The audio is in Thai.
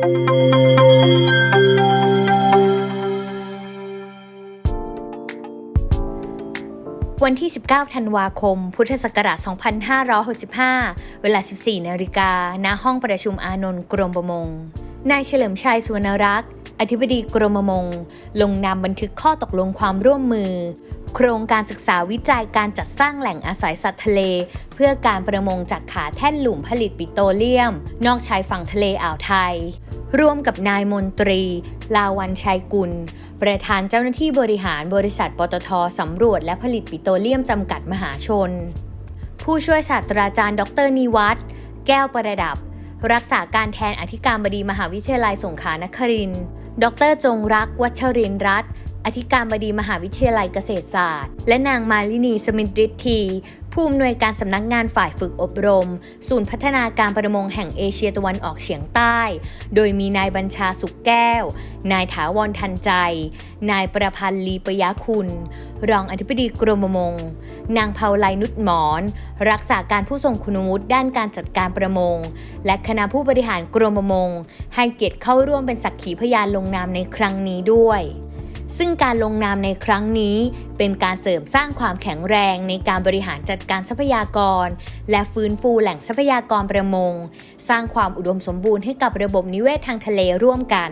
วันที่ 19 ธันวาคม พุทธศักราช 2565 เวลา 14 นาฬิกา ณ ห้องประชุมอานนท์กรมประมง นายเฉลิมชัยสุวรรณรักษ์ อธิบดีกรมประมง ลงนามบันทึกข้อตกลงความร่วมมือ โครงการศึกษาวิจัยการจัดสร้างแหล่งอาศัยสัตว์ทะเล เพื่อการประมงจากขาแท่นหลุมผลิตปิโตรเลียม นอกชายฝั่งทะเลอ่าวไทย ร่วมกับนายมนตรี ลาวันชัยกุล ประธานเจ้าหน้าที่บริหารบริษัทปตทสำรวจและผลิตปิโตรเลียมจำกัดมหาชน ผู้ช่วยศาสตราจารย์ ดรนิวัฒแก้วประดับรักษาการแทนอธิการบดีมหาวิทยาลัยสงขลานครินทร์ ดรจงรักวัชรินร์รัตน์ อธิการบดีมหาวิทยาลัยเกษตรศาสตร์ และนางมาลินีสมิทธิฤทธีผู้อำนวยการสำนักงานฝ่ายฝึกอบรม ศูนย์พัฒนาการประมงแห่งเอเชียตะวันออกเฉียงใต้ โดยมีนายบัญชาสุขแก้ว นายถาวรทันใจ นายประพันธ์ลีปยะคุณ รองอธิบดีกรมประมง นางเภาไลนุชหมอน รักษาการผู้ทรงคุณวุฒิด้านการจัดการประมง และคณะผู้บริหารกรมประมง ให้เกียรติเข้าร่วมเป็นสักขีพยานลงนามในครั้งนี้ด้วย ซึ่งการลงนามในครั้งนี้ เป็นการเสริมสร้างความแข็งแรงในการบริหารจัดการทรัพยากร และฟื้นฟูแหล่งทรัพยากรประมง สร้างความอุดมสมบูรณ์ให้กับระบบนิเวศทางทะเลร่วมกัน